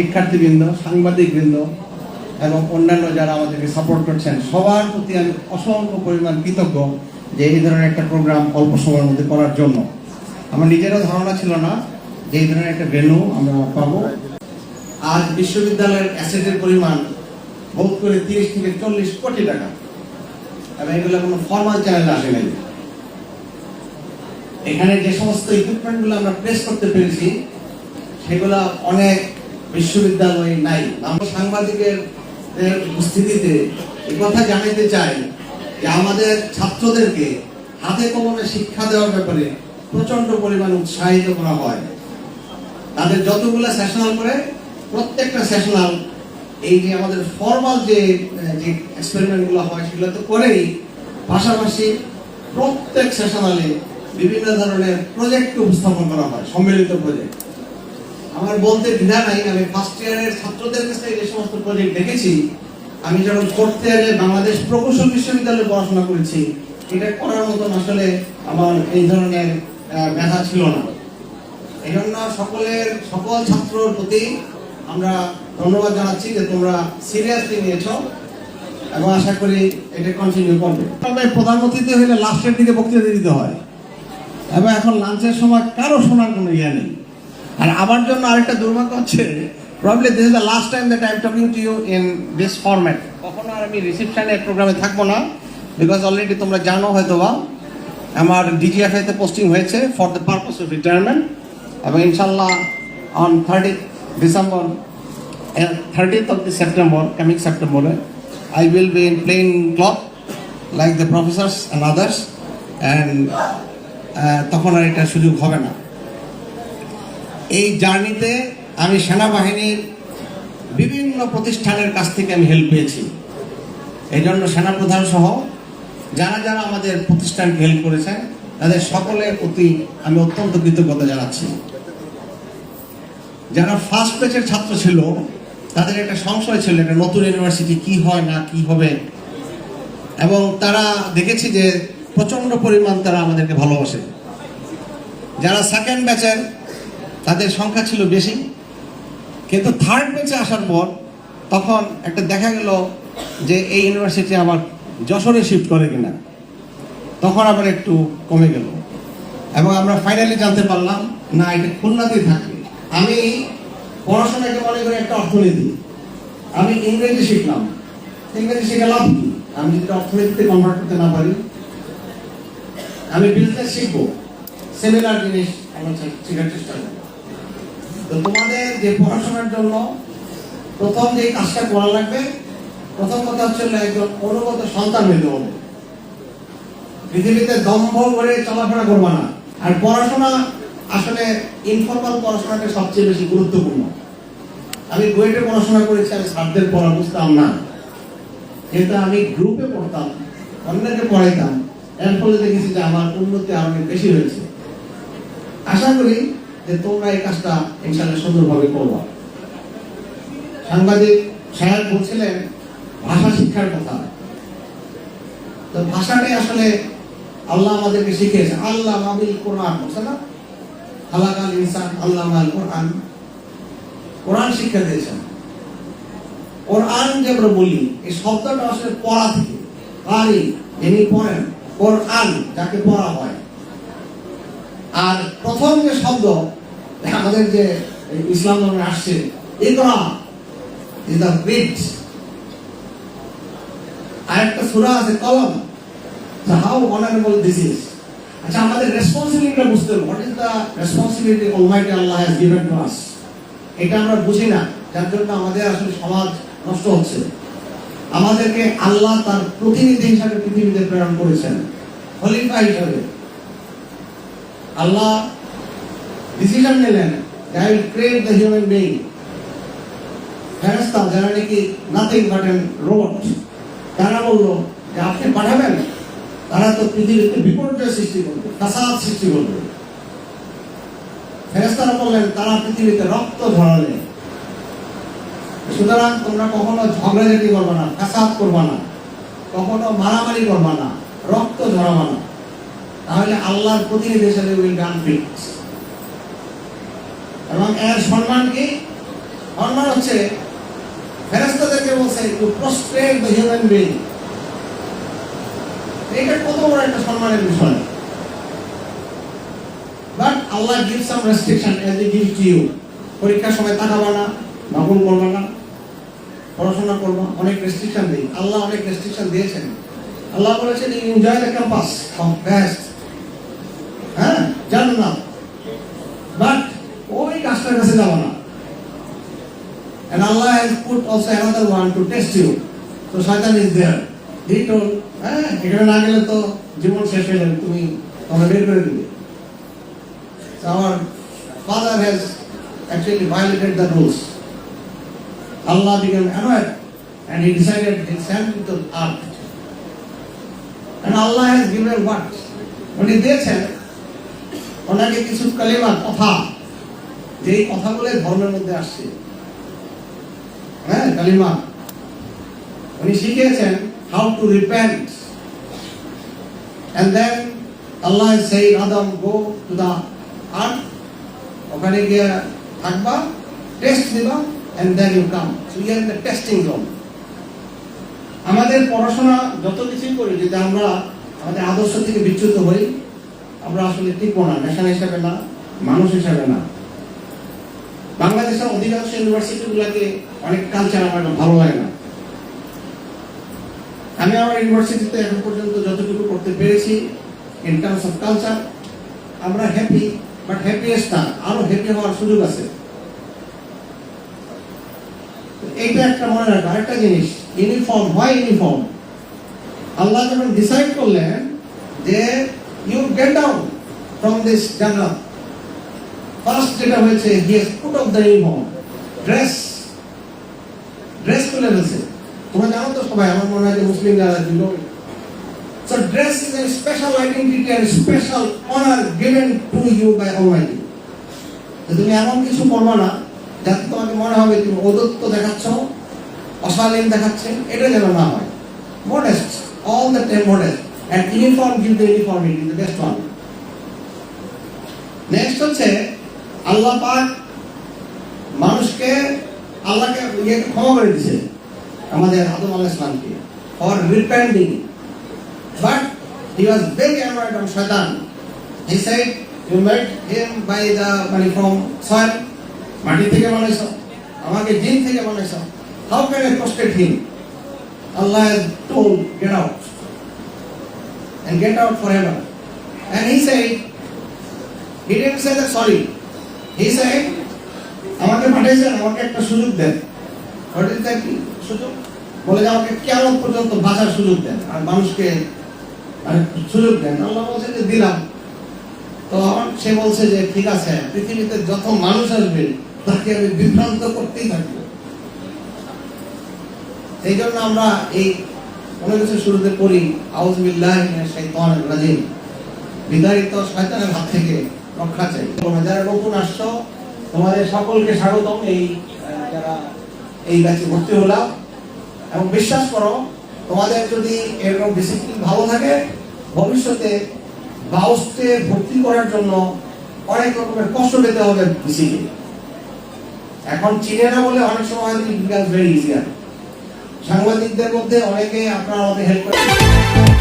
শিক্ষার্থীবৃন্দ, সাংবাদিকবৃন্দ এবং অন্যান্য যারা আমাদেরকে সাপোর্ট করছেন, সবার প্রতি আমি অসংখ্য পরিমাণ কৃতজ্ঞ যে এই ধরনের একটা প্রোগ্রাম অল্প সময়ের মধ্যে করার জন্য। আমার নিজেরও ধারণা ছিল না যে এই ধরনের একটা ভেন্যু আমরা পাবো। আজ বিশ্ববিদ্যালয়ের অ্যাসেটের পরিমাণ বোধ করে তিরিশ থেকে চল্লিশ কোটি টাকা। এবং এগুলো কোনো ফর্মাল চ্যানেল আসে নাই। এখানে যে সমস্ত ইকুইপমেন্টগুলো আমরা প্লেস করতে পেরেছি, সেগুলো অনেক বিশ্ববিদ্যালয়ে নাই। আমরা সাংবাদিকের উপস্থিতিতে এই কথা জানাতে চাই যে আমাদের ছাত্রদেরকে হাতে কলমে শিক্ষা দেওয়ার ব্যাপারে প্রচণ্ড পরিমাণে উৎসাহিত করা হয়। তাদের যতগুলো সেশনাল করে, প্রত্যেকটা সেশনাল এই যে আমাদের ফর্মাল যে যে এক্সপেরিমেন্টগুলো হয়, সেগুলো তো করেই। পাশাপাশি প্রত্যেক সেশনালে বিভিন্ন ধরনের প্রজেক্ট উপস্থাপন করা হয়, সম্মিলিত প্রজেক্ট আমার বলতে দ্বিধা নাই, আমি ফার্স্ট ইয়ারের ছাত্রদের কাছে এই সমস্ত প্রজেক্ট দেখেছি। আমি যখন ফোর্থ ইয়ারে বাংলাদেশ প্রকৌশল বিশ্ববিদ্যালয়ে পড়াশোনা করেছি, এটা করার মতন আসলে আমার এই ধরনের মেধা ছিল না। এই জন্য সকলের, সকল ছাত্রর প্রতি আমরা ধন্যবাদ জানাচ্ছি যে তোমরা সিরিয়াসলি নিয়েছো এবং আশা করি এটা কন্টিনিউ করবে। তবে প্রধান অতিথি হলে লাস্টের দিকে বক্তৃতা দিতে হয়। এবং এখন লাঞ্চের সময় কারও শোনার কোনো ইয়ে নেই। আর আমার জন্য আরেকটা দুর্ভাগ্য হচ্ছে probably this is the last time that I am talking to you in this format কখনো আর আমি রিসেপশনের প্রোগ্রামে থাকব না বিকজ অলরেডি তোমরা জানো হয়তো বা আমার ডিজিএফআই তে পোস্টিং হয়েছে for the purpose of retirement এবং ইনশাল্লাহ on thirty December thirtieth of the September coming সেপ্টেম্বরে I will be in plain cloth like the professors and others and তখন আর এটা সুযোগ হবে না। এই জার্নিতে আমি সেনাবাহিনীর বিভিন্ন প্রতিষ্ঠানের কাছ থেকে আমি হেল্প পেয়েছি। এই জন্য সেনাপ্রধান সহ যারা যারা আমাদের প্রতিষ্ঠানকে হেল্প করেছেন, তাদের সকলের প্রতি আমি অত্যন্ত কৃতজ্ঞতা জানাচ্ছি। যারা ফার্স্ট ব্যাচের ছাত্র ছিল, তাদের একটা সংশয় ছিল, একটা নতুন ইউনিভার্সিটি কি হয়, না কি হবে। এবং তারা দেখেছি যে প্রচণ্ড পরিমাণ তারা আমাদেরকে ভালোবাসে। যারা সেকেন্ড ব্যাচের তাদের সংখ্যা ছিল বেশি। কিন্তু থার্ড ব্যাচে আসার পর তখন একটা দেখা গেল যে এই ইউনিভার্সিটি আবার যশোরে শিফট করে কিনা। তখন আবার একটু কমে গেল। এবং আমরা ফাইনালি জানতে পারলাম, না, এটা খুলনাতেই থাকবে। আমি পড়াশোনাকে মনে করি একটা অর্থনীতি। আমি ইংরেজি শিখলাম। ইংরেজি শিখে লাভ কি? আমি যদি অর্থনীতিতে কনভার্ট করতে না পারি, আমি বিজনেস শিখব। সেমিনার জিনিস আমরা শেখার চেষ্টা করব। তো তোমাদের যে পড়াশোনার জন্য প্রথম যে কাজটা করা লাগবে, প্রথম কথা হচ্ছে একজন অনুগত সন্তান হইতে হবে। পৃথিবীতে দম্ভ করে চলাফেরা করবা না। আর পড়াশোনা আসলে ইনফর্মাল পড়াশোনাটা সবচেয়ে বেশি গুরুত্বপূর্ণ। আমি বুয়েটে পড়াশোনা করেছি আমি স্যারদের পড়া বুঝতাম না। কিন্তু আমি গ্রুপে পড়তাম, অন্যকে পড়াইতাম, এর ফলে দেখেছি যে আমার উন্নতি আরও অনেক বেশি হয়েছে। আশা করি যে তোমরা এই কাজটা ইনশাল্লাহ সুন্দরভাবে করবা। সাংবাদিক সাহেব বলছিলেন, ভাষা শিক্ষার কথা। তো ভাষাটাই আসলে আল্লাহ আমাদেরকে শিখিয়েছে। আল্লাহ মাবিল কোরআন বলছে না? হালাকাল ইনসান, আল্লাহ মাল কোরআন। কোরআন শিক্ষা দিয়েছেন। কোরআন যে আমরা বলি, এই শব্দটা আসলে পড়া থেকে। কারি যিনি পড়েন, কোরআন যাকে পড়া হয়। আর প্রথম যে শব্দ আমাদের যে ইসলাম ধর্মে আসছে। ইজ দ্য রিড আরেকটা সূরা আছে, কলম। হাউ অনারেবল দিস ইজ আচ্ছা আমাদের রেসপন্সিবিলিটিটা বুঝতে হবে। What is responsibility almighty Allah has given to us এটা আমরা বুঝি না। যার জন্য আমাদের আসলে সমাজ নষ্ট হচ্ছে। আমাদেরকে আল্লাহ তার প্রতিনিধি হিসাবে পৃথিবীতে প্রেরণ করেছেন। খলিফা হিসাবে। আল্লাহ ডিসিশন নিলেন I will create the human being ফেরেস্তা যারা নাকি নাথিং বাট এন রোবট তারা বলল যে আপনি পাঠাবেন, তারা তো পৃথিবীতে বিপর্যয় সৃষ্টি করবে ফাসাদ সৃষ্টি করবে। ফেরেস্তারা বললেন, তারা পৃথিবীতে রক্ত ঝরালে। সুতরাং তোমরা কখনো ঝগড়াঝাটি করবে না ফাসাদ করবে না, কখনো মারামারি করবে না, রক্ত ঝরাবে না। তাহলে আল্লাহর প্রতিনিধি হিসেবে উইল ডান ফিট এবং এর সম্মান কি? সম্মান হচ্ছে ফেরেস্তাদেরকে বলছে টু প্রস্ট্রেট দ্য হিউম্যান এটা কত বড় একটা সম্মানের বিষয়। But Allah give some restriction as he give to you পরীক্ষার সময় তাকাবা না নকল করবা না, পড়াশোনা করবা, অনেক রেস্ট্রিকশন দেই আল্লাহ অনেক রেস্ট্রিকশন দিয়েছেন। আল্লাহ বলেছেন enjoy the campus of best হ্যাঁ? জানো না বাট ওই কাজটার কাছে যাব না And Allah has put also another one to test you. So Shaitan is there. He told, হ্যাঁ এখানে না গেলে তো জীবন শেষ হয়ে যাবে তুমি তোমাকে বের করে দিবে our father has actually violated the rules. Allah became annoyed and he decided he sent him to earth. And Allah has given what? উনি দিয়েছেন ওনাকে কিছু কালিমা কথা যেই কথাগুলো ধর্মের মধ্যে আসছে হ্যাঁ কালিমা। উনি শিখিয়েছেন how to repent and then Allah is saying Adam go to the ওখানে গিয়ে থাকবা টেস্ট দিবা then you come. So you are in the testing আমাদের পড়াশোনা যত কিছুই করি, যদি আমরা আমাদের আদর্শ থেকে বিচ্যুত হই, আমরা আসলে টিকবো না নেশন হিসাবে না, মানুষ হিসাবে না। বাংলাদেশের অধিকাংশ ইউনিভার্সিটি গুলাকে অনেক কালচার আমার ভালো লাগে না। আমি আমার ইউনিভার্সিটিতে এখন পর্যন্ত যতটুকু করতে পেরেছি ইন টার্মস অফ কালচার আমরা হ্যাপি বাট হ্যাপিয়েস্ট না আরও হ্যাপি হওয়ার সুযোগ আছে। এইটা একটা মনে রাখব। আরেকটা জিনিস ইউনিফর্ম হয় ইউনিফর্ম আল্লাহ যখন ডিসাইড করলেন যে you get down from this জান্নাত ফার্স্ট যেটা হয়েছে he has put of the uniform dress dress খুলে ফেলছে। তোমরা জানো তো সবাই, আমার মনে হয় যে মুসলিম যারা দিল dress is a special identity and special honor given to you by Almighty. তো তুমি এমন কিছু করবা না, যাতে তোমাকে মনে হবে তুমি অদত্ত দেখাচ্ছ, অশালীন দেখাচ্ছে, এটা যেন না হয়। Modest all the time modest and uniform give the uniformity the best one next হচ্ছে, আল্লাহ পাক মানুষকে আল্লাহকে ইয়ে ক্ষমা করে দিয়েছে। আমাদের আদম আলাহ ইসলামকে for repenting but he was very annoyed on শয়তান he said you made him by the মানে ফ্রম সয়েল মাটি থেকে বানাইছো, আমাকে জিন থেকে বানাইছো। How can I prostrate him Allah told get out and get out forever. And he said, he didn't say that, sorry. He said আমাকে পাঠিয়েছেন, আমাকে একটা সুযোগ দেন। ইজ দ্যাট সুযোগ? বলে যে আমাকে কেমন পর্যন্ত বাঁচার সুযোগ দেন? আর মানুষকে মানে সুযোগ দেন আল্লাহ বলছে যে দিলাম। তো আমার সে বলছে যে, ঠিক আছে, পৃথিবীতে যত মানুষ আসবে, তাকে আমি বিভ্রান্ত করতেই থাকব। সেই জন্য আমরা এই কোনো কিছু শুরুতে পড়ি আউজবিল্লাহ শাইতানির রাজিম। বিদারিত শয়তানের হাত থেকে রক্ষা চাই। যারা নতুন আসছো তোমাদের সকলকে স্বাগতম এই যারা এই ব্যাচে ভর্তি হলাম। এবং বিশ্বাস করো, তোমাদের যদি এরকম ডিসিপ্লিন ভালো থাকে, ভবিষ্যতে বাউসকে ভর্তি করার জন্য অনেক রকমের কষ্ট পেতে হবে বিসিকে এখন চিনে না বলে অনেক সময় ভেরি ইজিয়ার সাংবাদিকদের মধ্যে অনেকে আপনারা আমাদের হেল্প করে।